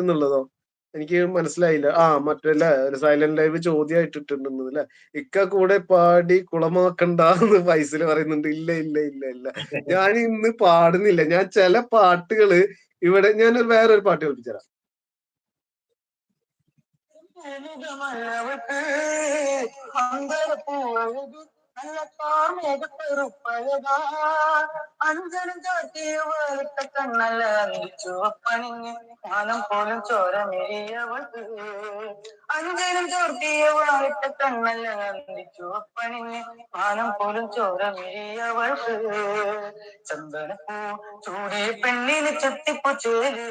എന്നുള്ളതോ? എനിക്ക് മനസ്സിലായില്ല. ആ മറ്റേ സൈലന്റ് ലൈവ് ചോദ്യമായിട്ടിട്ടുണ്ടെന്ന് അല്ലെ ഇക്ക കൂടെ പാടി കുളമാക്കണ്ട എന്ന് ഫൈസൽ പറയുന്നുണ്ട്. ഇല്ല ഇല്ല ഇല്ല ഇല്ല. ഞാൻ ഇന്ന് പാടുന്നില്ല. ഞാൻ ചില പാട്ടുകൾ ഇവിടെ ഞാൻ വേറൊരു പാട്ട് കേൾപ്പിച്ചുതരാം അഞ്ചനം ചാട്ടിയ വേറിട്ട കണ്ണല്ല ചുവപ്പണിഞ്ഞ് മാനം പോലും ചോര മെരിയവൾക്ക് അഞ്ചനം ചോർത്തിയ വേറിട്ട കണ്ണല്ല ചുവപ്പണിഞ്ഞ് മാനം പോലും ചോര മെരിയവൾക്ക് ചന്ദനപ്പൂ ചൂടിയ പെണ്ണിന് ചുറ്റിപ്പു ചേര്.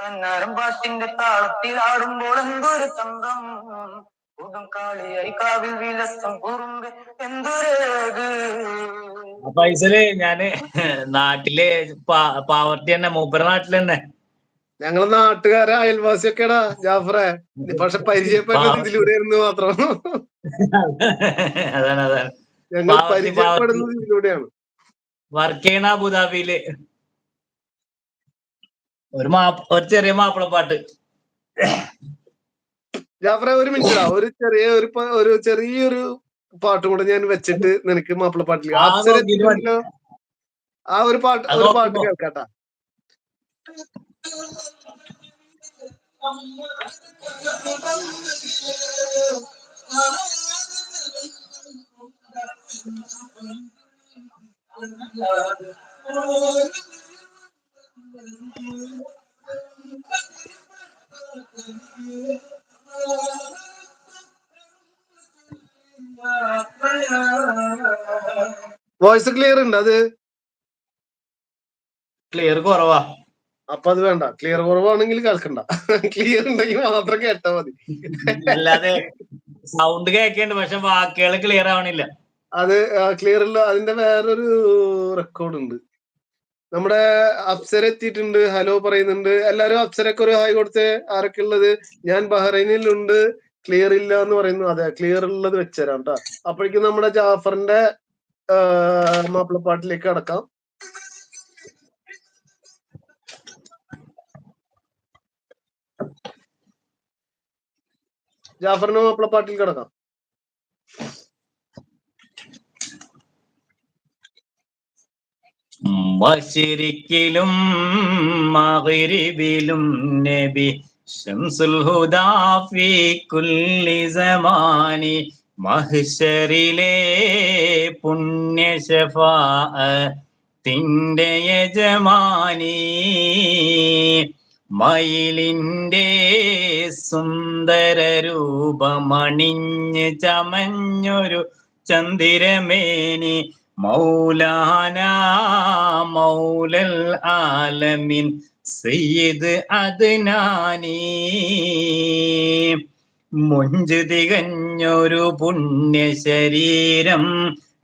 കന്നാരം പാട്ടിന്റെ താളത്തിൽ ആടുമ്പോൾ എന്തൊരു ചന്തം. കൊടും ഐസൽ ഞാൻ നാട്ടിൽ പാവർട്ടി തന്നെ മൂപ്പര നാട്ടിൽ തന്നെ. ഞങ്ങൾ നാട്ടുകാരെ അയൽവാസിയൊക്കെടാ ജാഫറെ. പക്ഷെ പരിചയപ്പെട്ടത് ഇതിലൂടെയായിരുന്നു മാത്രം. അതാണ് അതാണ്. ഞങ്ങൾ പരിചയപ്പെടുന്നത് ഇതിലൂടെയാണ്. വർക്ക് ചെയ്യണ അബുദാബിയിൽ. ഒരു മാ ഒരു ചെറിയ മാപ്പിളപ്പാട്ട്. ജാഫറെ ഒരു മിനിറ്റ് ഒരു ചെറിയ ഒരു ഒരു ചെറിയൊരു പാട്ട് കൂടെ ഞാൻ വെച്ചിട്ട് നിനക്ക് മാപ്പിള പാട്ടിൽ ആ, ഒരു പാട്ട് ഒരു പാട്ട്. കേൾക്കാട്ടാ. വോയിസ് ക്ലിയർ ഉണ്ട് അത്? ക്ലിയർ കുറവാ. അപ്പൊ അത് വേണ്ട. ക്ലിയർ കുറവാണെങ്കിൽ കേൾക്കണ്ട. ക്ലിയർ ഉണ്ടെങ്കിൽ മാത്രം കേട്ടാ മതി. അല്ലാതെ സൗണ്ട് കേൾക്കണ്ട് പക്ഷെ വാക്കുകൾ ക്ലിയർ ആവണില്ല. അത് ക്ലിയർ ഉള്ള അതിന്റെ വേറൊരു റെക്കോർഡ് ഉണ്ട്. നമ്മുടെ അപ്സര എത്തിയിട്ടുണ്ട് ഹലോ പറയുന്നുണ്ട്. എല്ലാരും അപ്സരക്ക് ഒരു ഹായ് കൊടുത്തേ. ആരൊക്കെ ഉള്ളത് ഞാൻ ബഹ്റൈനിലുണ്ട്. ക്ലിയർ ഇല്ല എന്ന് പറയുന്നു. അതെ ക്ലിയർ ഉള്ളത് വെച്ചുതരാം കേട്ടോ അപ്പോഴേക്കും നമ്മുടെ ജാഫറിന്റെ മാപ്പിളപ്പാട്ടിലേക്ക് കടക്കാം. ജാഫറിന്റെ മാപ്പിളപ്പാട്ടിൽ കിടക്കാം ും. മകരിബിലും നബി ശംസുൽ ഹുദാഫി കുല്ലി സമാനി മഹ്ശറിലെ പുണ്യ ഷഫാഅത്തിന്റെ യജമാനി മയിലിന്റെ സുന്ദര രൂപമണിഞ്ഞ് ചമഞ്ഞൊരു ചന്ദിരമേനി മൗലാന മൗലൽ ആലമിൻ സയ്യിദ് അദ്നാനി. മുഞ്ച് പുണ്യ ശരീരം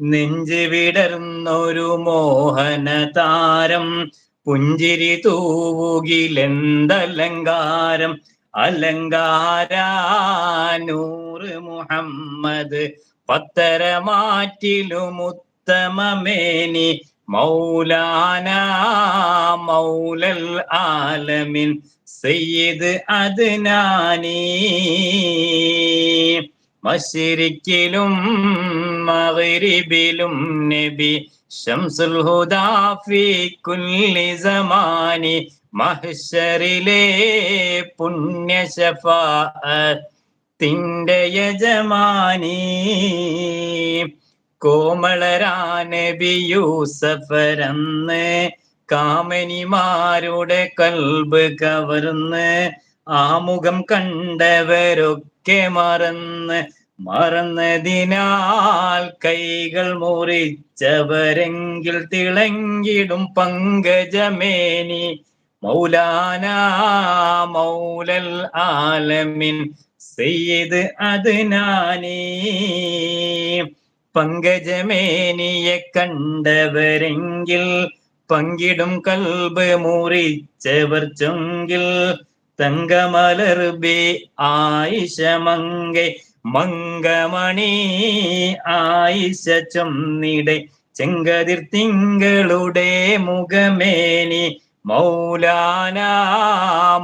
നെഞ്ച് വിടർന്നൊരു മോഹന താരം പുഞ്ചിരി തൂവുകിലെന്തലങ്കാരം അലങ്കാരാനൂറ് മുഹമ്മദ് പത്തര ഉത്തമമേനി മൗലാന മൗലൽ ആലമിൻ സയ്യിദ് അദ്നാനി. മശ്രിക്കിലും മഗ്രിബിലും നബി ശംസുൽ ഹുദാഫി കുല്ലി സമാനി മഹ്ശറിലെ പുണ്യ ഷഫാഅത്തിന്റെ യജമാനി. കോമളരാനബി യൂസഫരന്ന് കാമനിമാരുടെ കൽബ് കവർന്ന് ആമുഖം കണ്ടവരൊക്കെ മറന്ന് മറന്നതിനാൽ കൈകൾ മുറിച്ചവരെങ്കിൽ തിളങ്ങിടും പങ്കജമേനി. മൗലാന മൗലൽ ആലമിൻ സയ്യിദ് അദ്നാനി. പങ്കജമേനിയെ കണ്ടവരെങ്കിൽ പങ്കിടും കൽബ് മുറിച്ചവർ ചൊങ്കിൽ തങ്കമലർബി ആയിഷ മങ്കെ മങ്കമണി ആയിഷ ചൊന്നിടെ ചെങ്കതിർ തിങ്കളുടെ മുഖമേനി മൗലാന